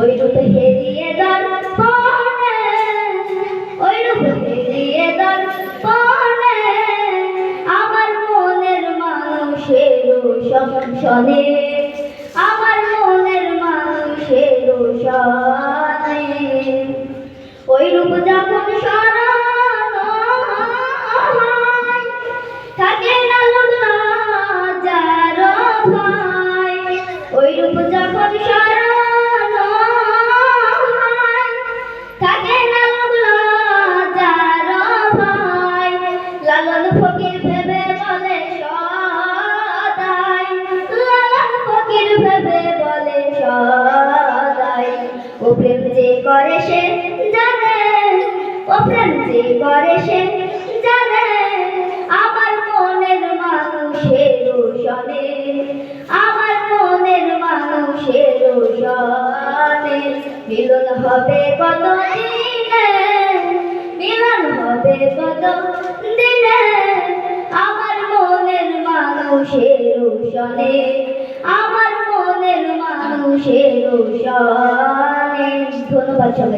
ওই রূপে হেরিয়ে দর্পণে ওই রূপে হেরিয়ে দর্পণে আমার মনের মানুষের শনে, আমার মনের মানুষের শনে। ওই রূপ যখন স্মরণ লালন ভেবে বলে সদাই। লালন ভেবে বলে সদাই। ও প্রেম যে করে সে জানে যে করে সে জানে। আমার মনের মানুষের শনে আমার মনের মানুষের শনে মিলন হবে কত দিনে, মিলন হবে কত মানুষের শনে আমার মনের মানুষের শনে। ধন্যবাদ সবাই